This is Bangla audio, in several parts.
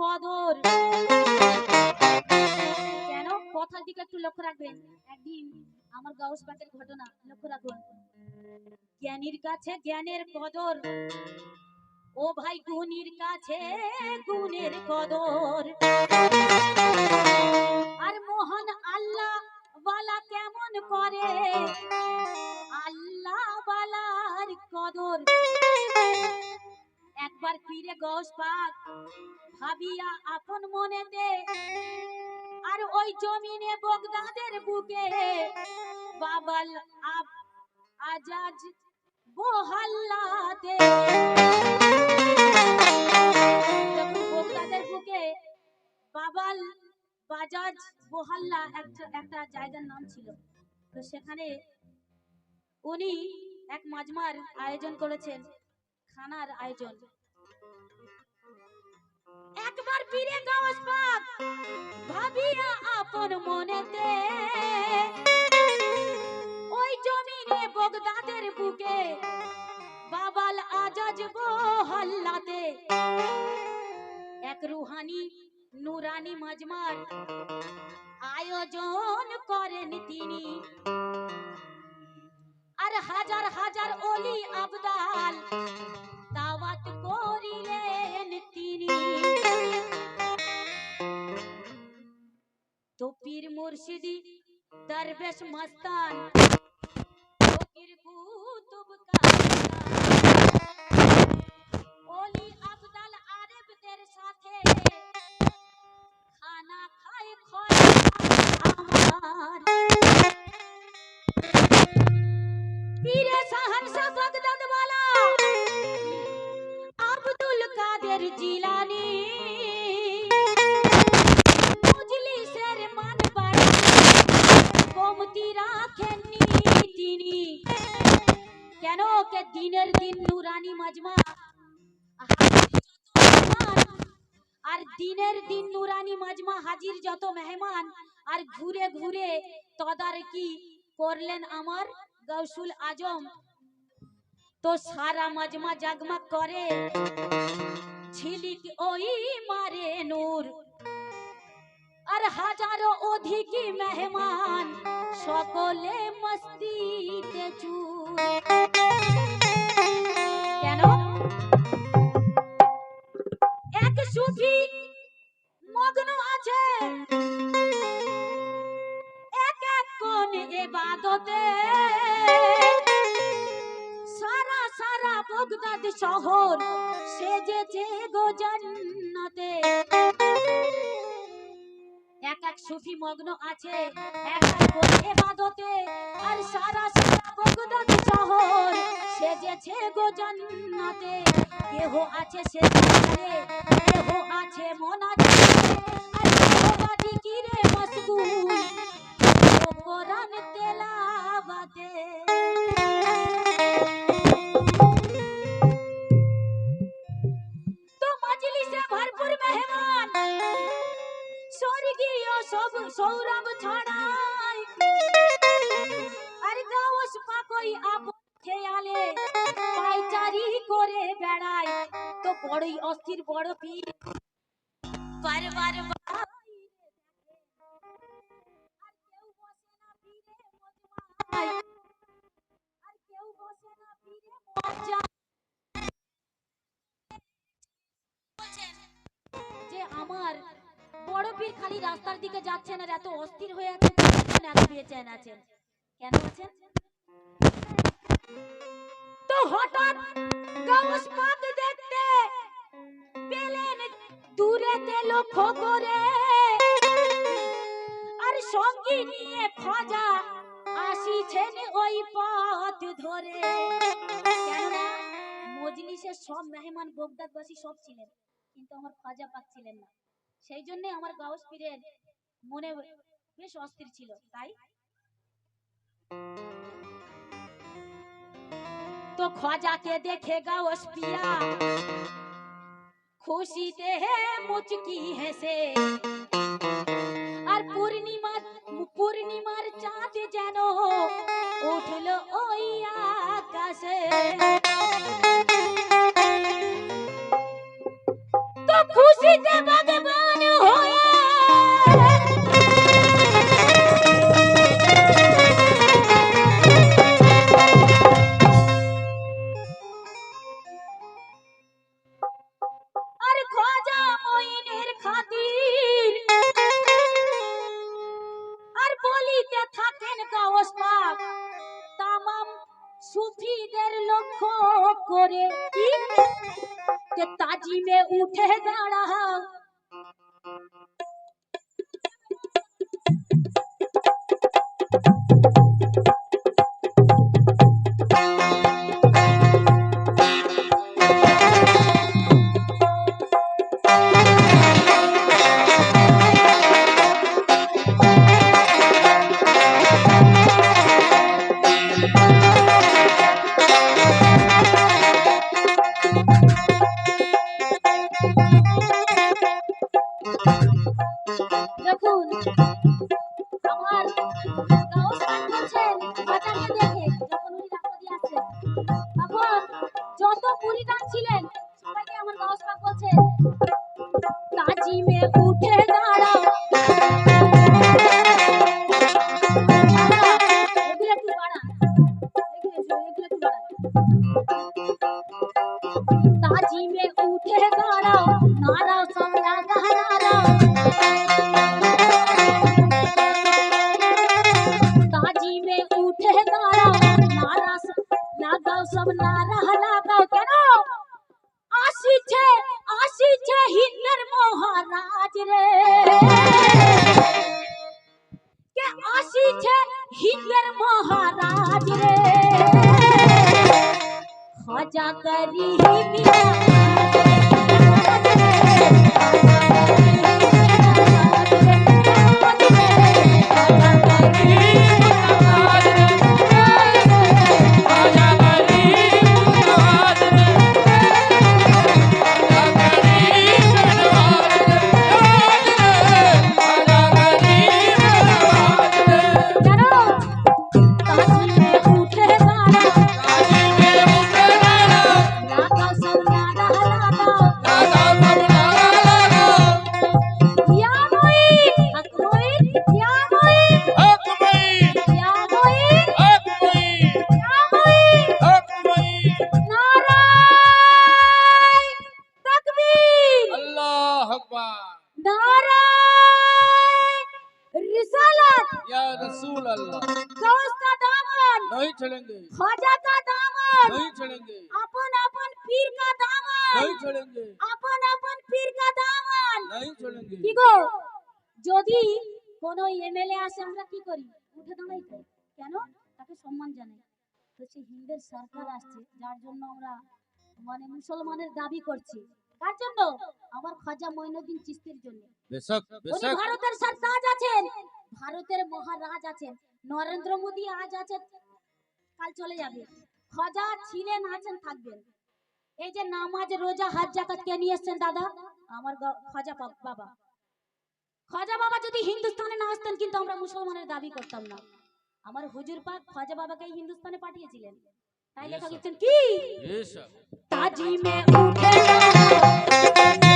কদর কেন? কথার দিকে একটু লক্ষ্য রাখবেন। একদিন আমার গাউস পাকের ঘটনা লক্ষ্য রাখুন। জ্ঞানীর কাছে জ্ঞানের কদর ও ভাই গুণীর কাছে গুণের কদর আর মোহন আল্লাহ বালা কেমন করে? আল্লাহ বালার কদর একবার ফিরে গস পাক ভাবিয়া আপন মনেতে, আর ওই জমিনে বগদাদের বুকে বাবাল আব আজাজ বোহাল্লাতে। বোগদাদের বুকে বাবাল বাজাজ বোহাল্লা একটা একটা জায়গার নাম ছিল, তো সেখানে উনি এক মাজমার আয়োজন করেছেন, খানার আয়োজন। একবার ফিরে গাওস পাক ভাবিয়া আপন মনেতে, ওই জমিনে বগদাদের বুকে বাবাল আজাজ হল্লাতে। এক রুহানি নুরানি মাজমার আয়োজন করেন তিনি। আর হাজার হাজার অলি আবদাল দাওয়াত করিলেন তিনি। তো পীর মুর্শিদি দরবেশ মস্তান। ফকির কুতুব ওলি আবদাল আরেবদের সাথে খানা খায় খয় আমার। পীরে শাহনশাহ বাগদাদ কেন দিনের দিন নুরানি মাজমা। আর দিনের দিন নুরানি মাজমা হাজির যত মেহমান, আর ঘুরে ঘুরে তদারকি করলেন আমার গৌসুল আজম। তো সারা মাজমা জাগমাগ করে, ঝিলিক ওই মারে নূর। আর হাজারো অধিক মেহমান, সকলে মস্তিতে চুর। মগ্ন আছে। এক এক কোন এবাদতে সারা সারা বগদাদ শহর সেজেছে গো জান্নাতে। এক এক সুফি মগ্ন আছে, এক এক কোন এবাদতে আর সারা সারা বগদাদ শহর সেজেছে গো জান্নাতে। কেহ আছে সে কেহ আছে মোনাজাতে যে আমার বড় পীর খালি রাস্তার দিকে যাচ্ছেন আর এত অস্থির হয়ে আছেন এত আছেন? কেন আছেন? তো হঠাৎ গাউস পাক দেখতে পেলেন দূরেতে লক্ষ্য করে। আর সঙ্গী নিয়ে খাজা আসিছেন ওই পথ ধরে? কেননা মজলিসে সব মেহমান বগদাদবাসী সব ছিলেন, কিন্তু আমার খাজা পাক না। সেই জন্য আমার গাউস পীরের মনে বেশ অস্থির ছিল, তাই? তো খাজাকে দেখে গাউস পিয়া খুশিতে মুচকি হেসে পূর্ণিমার পূর্ণিমার চাঁদ যেন উঠল ওই আকাশে। তো খুশিতে ভগবান হয়ে Thank you. रसूल अल्लाह गौस का दामन नहीं छोड़ेंगे ख्वाजा का दामन नहीं छोड़ेंगे अपन अपन पीर का दामन नहीं छोड़ेंगे अपन अपन पीर का दामन नहीं छोड़ेंगे কি গো যদি কোনো এমএলএ আসে আমরা কি করি উঠে দাঁড়াই তো কেন তাকে সম্মান জানাই হচ্ছে হিন্দের সরকার আসছে যার জন্য আমরা মানে মুসলমানের দাবি করছি কার জন্য? আমার খাজা চিস্তির জন্য। বেশক বেশক। ভারতের সরতাজ আছেন। ভারতের মহারাজ আছেন। নরেন্দ্র মোদি আজ কাল চলে যাবে। খাজা ছিলেন আছেন থাকবেন। এই যে নামাজ রোজা হাজ জাকাত কে নিয়ে দাদা? আমার খাজা বাবা। খাজা বাবা যদি হিন্দুস্তানে না আসতেন কিন্তু আমরা মুসলমানের দাবি করতাম না। আমার হুজুর পাক খাজা বাবাকে হিন্দুস্তানে পাঠিয়েছিলেন। তাই লেখা কি? তাজি মে উঠে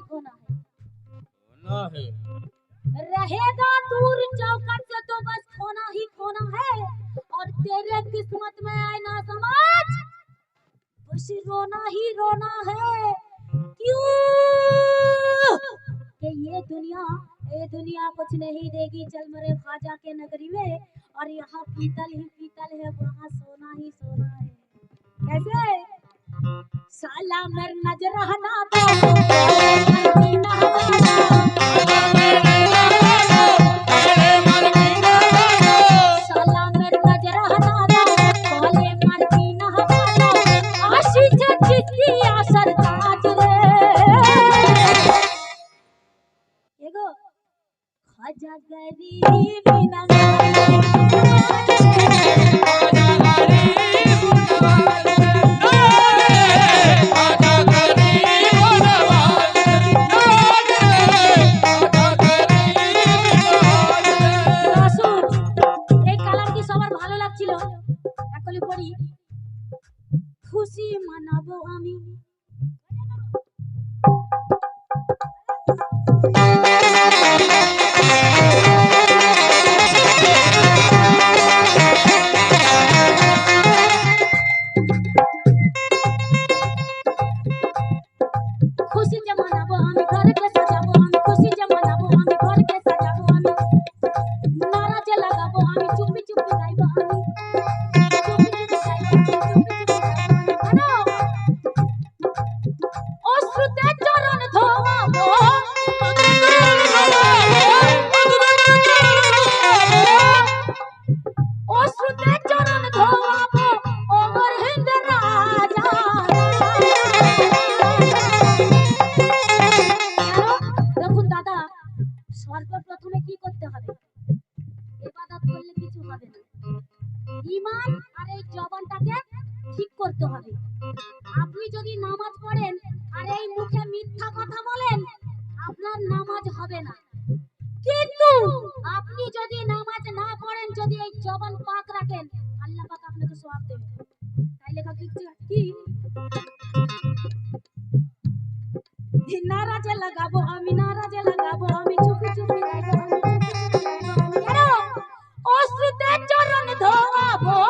ठीक होना है। होना है। रहेगा दूर चौकट से तो बस खोना ही खोना है। और तेरे किस्मत में आए ना समाज बस रोना ही रोना है। क्यों? ये दुनिया ये दुनिया कुछ नहीं देगी चल मरे ख्वाजा के नगरी में। और यहाँ पीतल ही पीतल है वहाँ सोना ही सोना है। कैसे? साला मर नज़र रहना तो। গো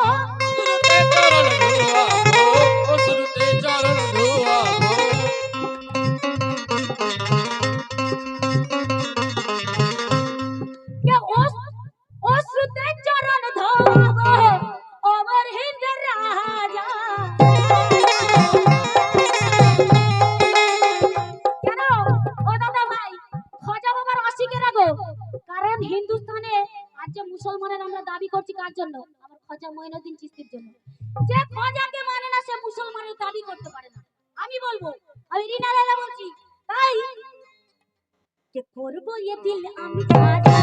করব এ দিল আমি তাজা।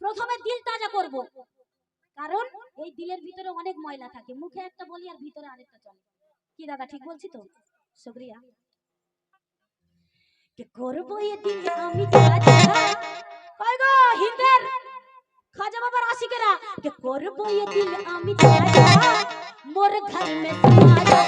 প্রথমে দিল তাজা করব, কারণ এই দিলের ভিতরে অনেক ময়লা থাকে। মুখে একটা বলি আর ভিতরে আরেকটা চলে। কি দাদা, ঠিক বলছি তো? শুকরিয়া কে করব এ দিল আমি তাজা। কই গো হিন্দের? খাজা বাবার আশিকেরা। কে করব এ দিল আমি তাজা। মোর ঘর মে সমাজা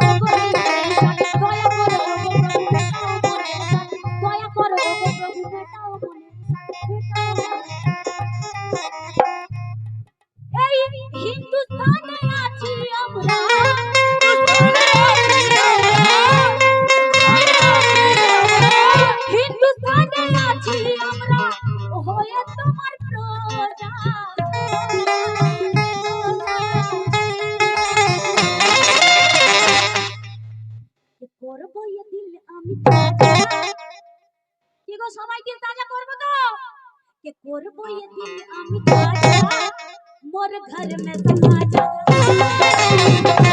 Oh, और घर में समा जा